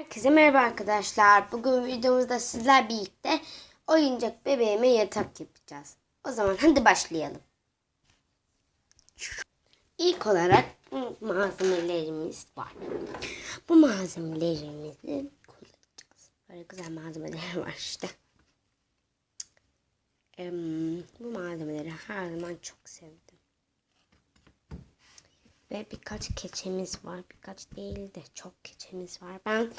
Herkese merhaba arkadaşlar. Bugün videomuzda sizler birlikte oyuncak bebeğime yatak yapacağız. O zaman hadi başlayalım. İlk olarak malzemelerimiz var. Bu malzemelerimizi kullanacağız. Böyle güzel malzemeler var işte. Bu malzemeleri her zaman çok sevdim. Ve birkaç keçemiz var. Birkaç değil de çok keçemiz var. Ben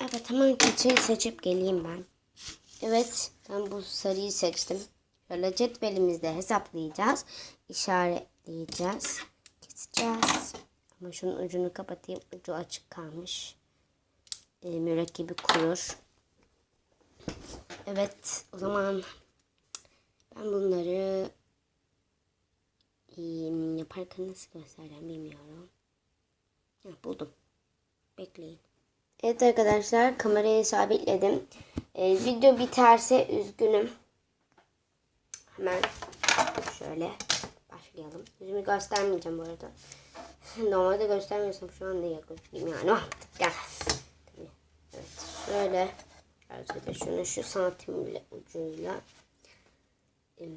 evet hemen keçeyi seçip geleyim ben. Evet ben bu sarıyı seçtim. Şöyle cetvelimizde hesaplayacağız. işaretleyeceğiz. Keseceğiz. Ama şunun ucunu kapatayım. Ucu açık kalmış. E, mürekkebi kurur. Evet o zaman ben bunları yaparken nasıl göstereceğim bilmiyorum. Ha, buldum. Bekleyin. Evet arkadaşlar kamerayı sabitledim. Ee, video biterse üzgünüm. Hemen şöyle başlayalım. Yüzümü göstermeyeceğim bu arada. Normalde göstermiyorsam şu anda ya göstereyim yani. Oh, gel. Evet şöyle. Şöyle şunu şu santimle ucuyla. Hmm,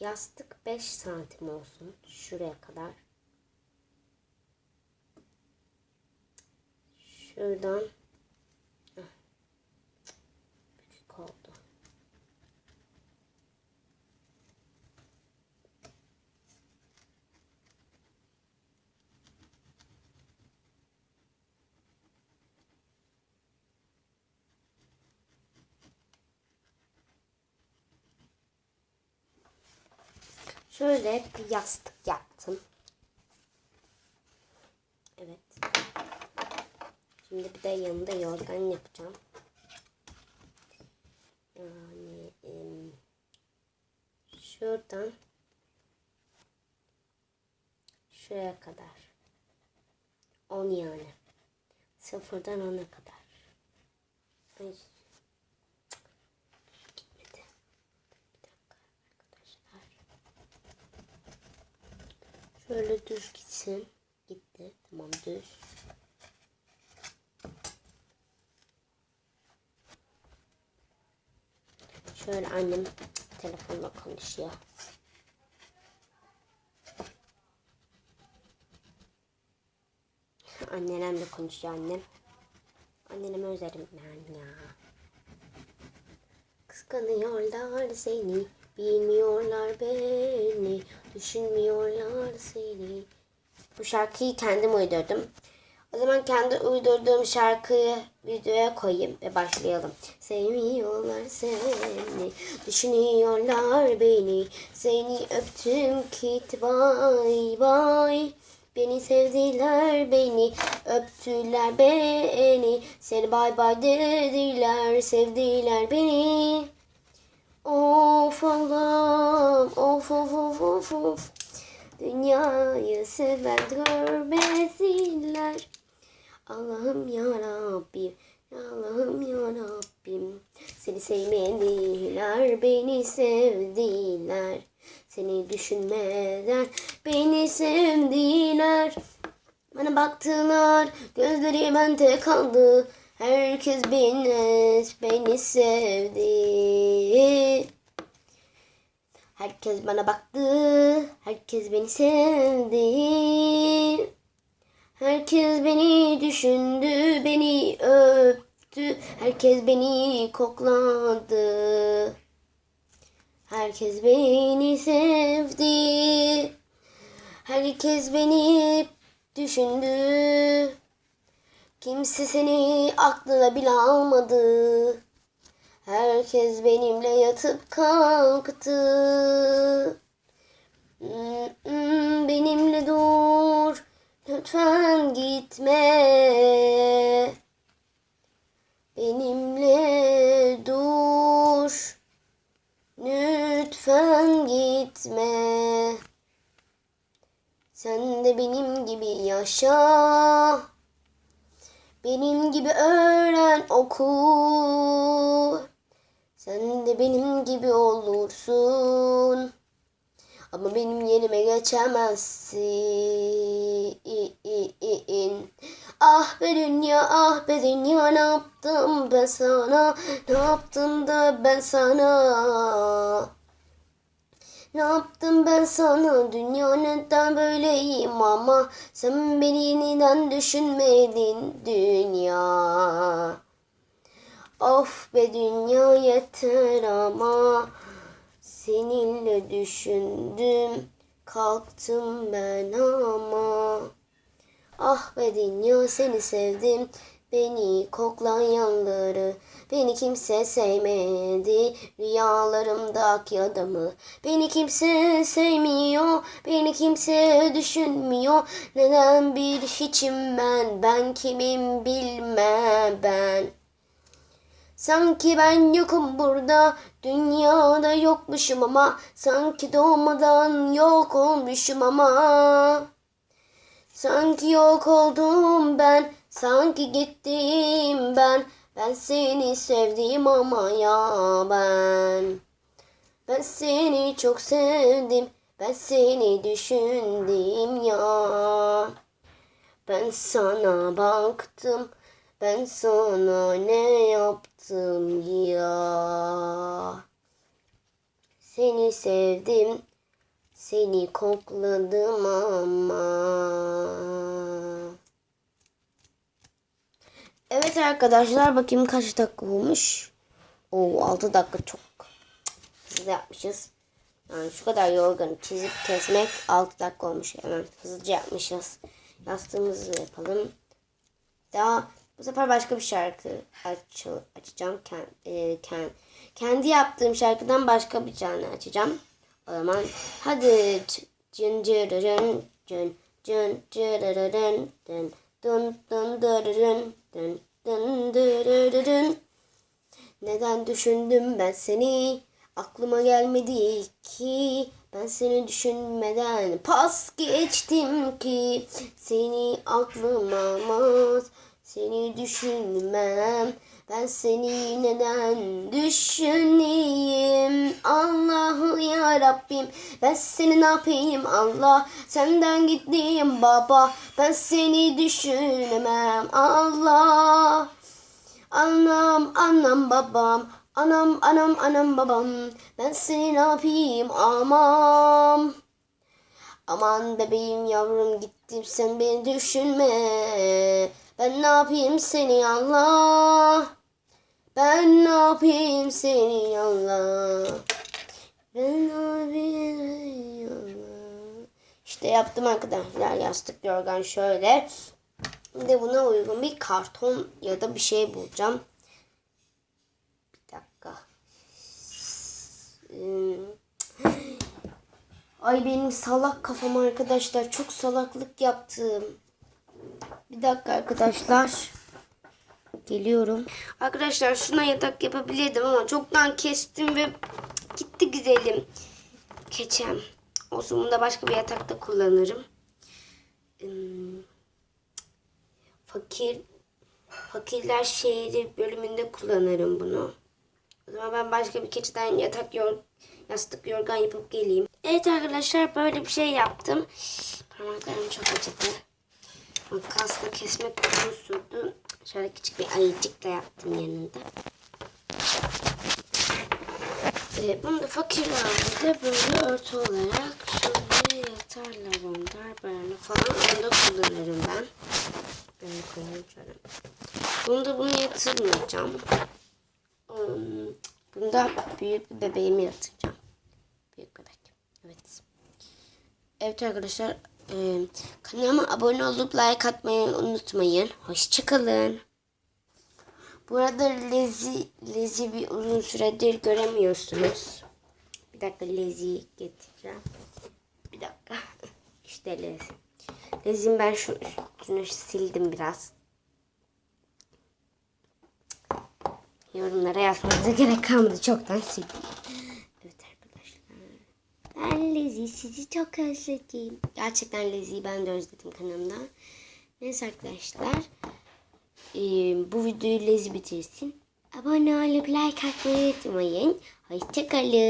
Yastık 5 santim olsun. Şuraya kadar. Şuradan. Şöyle bir yastık yaptım. Evet. Şimdi bir de yanında yorgan yapacağım. Yani şuradan şuraya kadar. 10 yani. Sıfırdan 10'a kadar. Ay. Gitmedi. Bir dakika arkadaşlar. Şöyle düz gitsin. Gitti. Tamam düz. Şöyle annem telefonla konuşuyor. Annemle konuşuyor annem. Annemi özledim ben ya. Kıskanıyorlar seni, bilmiyorlar beni, düşünmüyorlar seni. Bu şarkıyı kendim uydurdum. O zaman kendi uydurduğum şarkıyı videoya koyayım ve başlayalım. Sevmiyorlar seni, düşünüyorlar beni. Seni öptüm kit vay vay. Beni sevdiler beni, öptüler beni. Seni bay bay dediler, sevdiler beni. Of Allah'ım, of of of of of. Dünyayı seven görmesinler. Allah'ım ya Rabbim, Allah'ım ya Rabbim. Seni sevmediler, beni sevdiler. Seni düşünmeden beni sevdiler. Bana baktılar, gözleri bende kaldı. Herkes beni, beni sevdi. Herkes bana baktı, herkes beni sevdi. Herkes beni düşündü, beni öptü. Herkes beni kokladı. Herkes beni sevdi. Herkes beni düşündü. Kimse seni aklına bile almadı. Herkes benimle yatıp kalktı. Benimle dur, lütfen gitme. Benimle dur, lütfen gitme. Sen de benim gibi yaşa. Benim gibi öğren oku. Sen de benim gibi olursun. Ama benim yerime geçemezsin. Ah be dünya ah be dünya ne yaptım ben sana ne yaptım da ben sana ne yaptım ben sana? Dünya neden böyleyim ama sen beni neden düşünmedin dünya. Of be dünya yeter ama seninle düşündüm kalktım ben ama. Ah be dünya seni sevdim beni koklayanları Beni kimse sevmedi rüyalarımdaki adamı Beni kimse sevmiyor beni kimse düşünmüyor Neden bir hiçim ben ben kimim bilmem ben Sanki ben yokum burada, dünyada yokmuşum ama sanki doğmadan yok olmuşum ama. Sanki yok oldum ben, sanki gittim ben. Ben seni sevdim ama ya ben. Ben seni çok sevdim, ben seni düşündüm ya. Ben sana baktım, ben sana ne yaptım ya? Seni sevdim, seni kokladım ama. Evet arkadaşlar bakayım kaç dakika olmuş. Oo 6 dakika çok hızlı yapmışız. Yani şu kadar yorganı çizip kesmek 6 dakika olmuş. Hemen hızlıca yapmışız. Yastığımızı yapalım. Daha bu sefer başka bir şarkı aç, açacağım. Kend, e, kend, kendi yaptığım şarkıdan başka bir tane açacağım. O zaman hadi cın cırırın cın cın cırırın dın dın dın dırırın dın dın neden düşündüm ben seni? Aklıma gelmedi ki. Ben seni düşünmeden pas geçtim ki. Seni aklıma almaz seni düşünmem ben seni neden düşüneyim? Allahu ya Rabbim. Ben seni ne yapayım? Allah senden gittim baba. Ben seni düşünemem. Allah. Anam anam babam. Anam anam anam babam. Ben seni ne yapayım? Amam Aman bebeğim yavrum gittim sen beni düşünme Ben ne yapayım seni Allah Ben ne yapayım seni Allah Ben ne yapayım Allah İşte yaptım arkadaşlar yastık yorgan şöyle bir de buna uygun bir karton ya da bir şey bulacağım. Bir dakika. Hmm. Ay benim salak kafam arkadaşlar. Çok salaklık yaptım. Bir dakika arkadaşlar. Geliyorum. Arkadaşlar şuna yatak yapabilirdim ama çoktan kestim ve gitti güzelim. Keçem. Olsun bunu da başka bir yatakta kullanırım. Hmm fakir fakirler şehri bölümünde kullanırım bunu. O zaman ben başka bir keçiden yatak yor, yastık yorgan yapıp geleyim. Evet arkadaşlar böyle bir şey yaptım. Parmaklarım çok acıdı. Makasla kesmek uzun sürdü. Şöyle küçük bir ayıcık da yaptım yanında. Ee, bunu da fakirlerde böyle örtü olarak şöyle yatarlar onlar böyle falan onu da kullanırım ben. Böyle koyayım şöyle. Bunu da bunu yatırmayacağım. Um, bunu da büyük bir bebeğimi yatıracağım. Büyük bebek. Evet. Evet arkadaşlar. Kanalıma abone olup like atmayı unutmayın. Hoşçakalın. Bu arada Lezi, Lezi bir uzun süredir göremiyorsunuz. Bir dakika Lezi getireceğim. Bir dakika. İşte Lezi. Lezin ben şu üstünü sildim biraz. Yorumlara yazmanıza gerek kalmadı. Çoktan sildim. Evet arkadaşlar. Ben Lezi sizi çok özledim. Gerçekten Lezi'yi ben de özledim kanalımda. Neyse arkadaşlar. Bu videoyu Lezi bitirsin. Abone olup like atmayı unutmayın. Hoşçakalın.